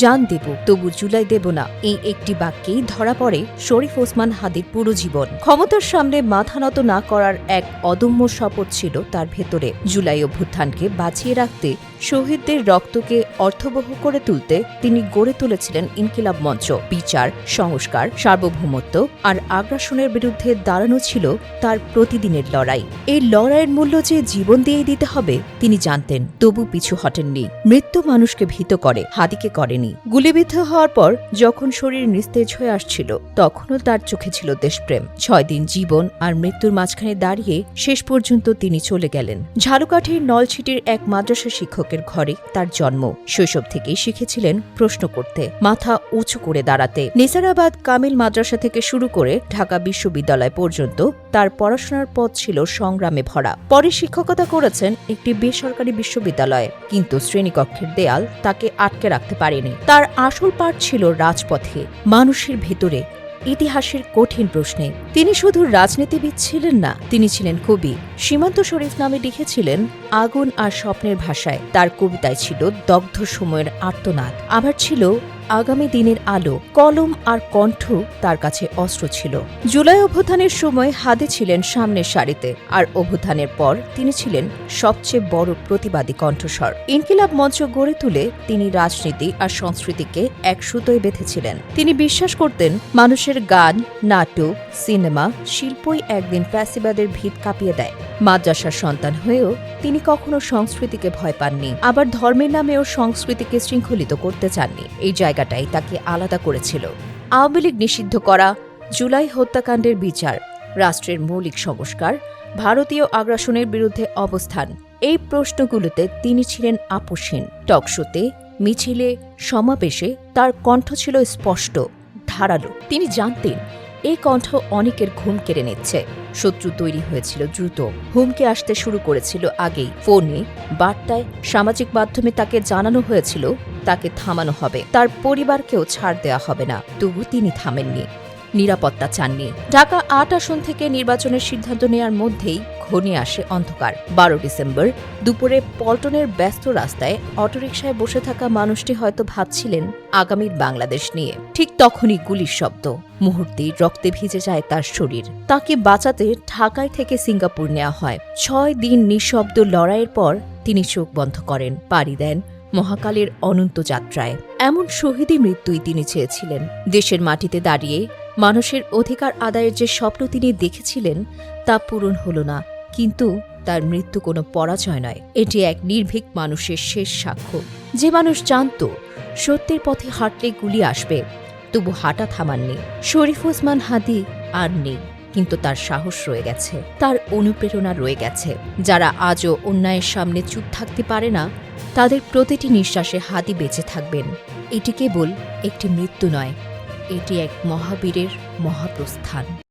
জান দেব, তবু জুলাই দেব না। এই একটি বাক্যেই ধরা পড়ে শরীফ ওসমান হাদির পুরো জীবন। ক্ষমতার সামনে মাথা নত না করার এক অদম্য শপথ ছিল তার ভেতরে। জুলাই অভ্যুত্থানকে বাঁচিয়ে রাখতে শহীদদের রক্তকে অর্থবহ করে তুলতে তিনি গড়ে তুলেছিলেন ইনকিলাব মঞ্চ, বিচার, সংস্কার, সার্বভৌমত্ব আর আগ্রাসনের বিরুদ্ধে দাঁড়ানো ছিল তার প্রতিদিনের লড়াই। এই লড়াইয়ের মূল্য যে জীবন দিয়ে দিতে হবে, তিনি জানতেন, তবু পিছু হটেননি। মৃত্যু মানুষকে ভীত করে হাদিকে করেনি। গুলিবিদ্ধ হওয়ার পর যখন শরীর নিস্তেজ হয়ে আসছিল, তখনও তার চোখে ছিল দেশপ্রেম। ছয় দিন জীবন আর মৃত্যুর মাঝখানে দাঁড়িয়ে শেষ পর্যন্ত তিনি চলে গেলেন। ঝালুকাঠির নলছিটির এক মাদ্রাসা শিক্ষকের ঘরে তার জন্ম। শৈশব থেকেই শিখেছিলেন প্রশ্ন করতে, মাথা উঁচু করে দাঁড়াতে। নিসারাবাদ কামিল মাদ্রাসা থেকে শুরু করে ঢাকা বিশ্ববিদ্যালয় পর্যন্ত তার পড়াশোনার পথ ছিল সংগ্রামে ভরা। পরে শিক্ষকতা করেছেন একটি বেসরকারি বিশ্ববিদ্যালয়ে, কিন্তু শ্রেণীকক্ষের দেয়াল তাকে আটকে রাখতে পারেনি। তার আসল পাঠ ছিল রাজপথে, মানুষের ভেতরে ইতিহাসের কঠিন প্রশ্নে। তিনি শুধু রাজনীতিবিদ ছিলেন না, তিনি ছিলেন কবি। সীমান্ত শরীফ নামে লিখেছিলেন, আগুন আর স্বপ্নের ভাষায়। তার কবিতায় ছিল দগ্ধ সময়ের আর্তনাদ। আবার ছিল আগামী দিনের আলো, কলম আর কণ্ঠ তার কাছে অস্ত্র ছিল। জুলাই অভ্যুত্থানের সময় হাদে ছিলেন সামনের সারিতে, আর অভ্যুত্থানের পর তিনি ছিলেন সবচেয়ে বড় প্রতিবাদী কণ্ঠস্বর। ইনকিলাব মঞ্চ গড়ে তুলে তিনি রাজনীতি আর সংস্কৃতিকে এক সুতোয় বেঁধেছিলেন। তিনি বিশ্বাস করতেন মানুষের গান, নাটক, সিনেমা শিল্পই একদিন ফ্যাসিবাদের ভিত কাঁপিয়ে দেয়। মাদ্রাসার সন্তান হয়েও তিনি কখনো সংস্কৃতিকে ভয় পাননি, আবার ধর্মের নামেও সংস্কৃতিকে শৃঙ্খলিত করতে চাননি। এই জায়গাটাই তাকে আলাদা করেছিল। আওয়ামী লীগ নিষিদ্ধ করা, জুলাই হত্যাকাণ্ডের বিচার, রাষ্ট্রের মৌলিক সংস্কার, ভারতীয় আগ্রাসনের বিরুদ্ধে অবস্থান, এই প্রশ্নগুলোতে তিনি ছিলেন আপোষহীন। টকশোতে, মিছিলে, সমাবেশে তার কণ্ঠ ছিল স্পষ্ট, ধারালো। তিনি জানতেন এই কণ্ঠ অনেকের ঘুম কেড়ে নিচ্ছে। শত্রু তৈরি হয়েছিল দ্রুত। হুমকে আসতে শুরু করেছিল আগেই। ফোনে, বার্তায়, সামাজিক মাধ্যমে তাকে জানানো হয়েছিল, তাকে থামানো হবে। তার পরিবারকেও ছাড় দেওয়া হবে না। তবু তিনি থামেননি। নিরাপত্তা চাননি। ঢাকা আট আসন থেকে নির্বাচনের সিদ্ধান্ত নেয়ার মধ্যেই ঘনিয়ে আসে অন্ধকার। বারো ডিসেম্বর দুপুরে পল্টনের ব্যস্ত রাস্তায় অটোরিকশায় বসে থাকা মানুষটি হয়তো ভাবছিলেন আগামীর বাংলাদেশ নিয়ে। ঠিক তখনই গুলির শব্দ। মুহূর্তেই রক্তে ভিজে যায় তার শরীর। তাকে বাঁচাতে ঢাকায় থেকে সিঙ্গাপুর নেওয়া হয়। ছয় দিন নিঃশব্দ লড়াইয়ের পর তিনি চোখ বন্ধ করেন, পাড়ি দেন মহাকালের অনন্ত যাত্রায়। এমন শহীদী মৃত্যুই তিনি চেয়েছিলেন। দেশের মাটিতে দাঁড়িয়ে মানুষের অধিকার আদায়ের যে স্বপ্ন তিনি দেখেছিলেন, তা পূরণ হল না। কিন্তু তার মৃত্যু কোনো পরাজয় নয়। এটি এক নির্ভীক মানুষের শেষ সাক্ষ্য। যে মানুষ জানত, সত্যের পথে হাঁটলে গুলি আসবে, তবু হাঁটা থামাননি। শরীফ ওসমান হাদি আর নেই, কিন্তু তার সাহস রয়ে গেছে। তার অনুপ্রেরণা রয়ে গেছে। যারা আজও অন্যায়ের সামনে চুপ থাকতে পারে না, তাদের প্রতিটি নিঃশ্বাসে হাতি বেঁচে থাকবেন। এটি কেবল একটি মৃত্যু নয় এটি এক মহাবীরের মহাপ্রস্থান।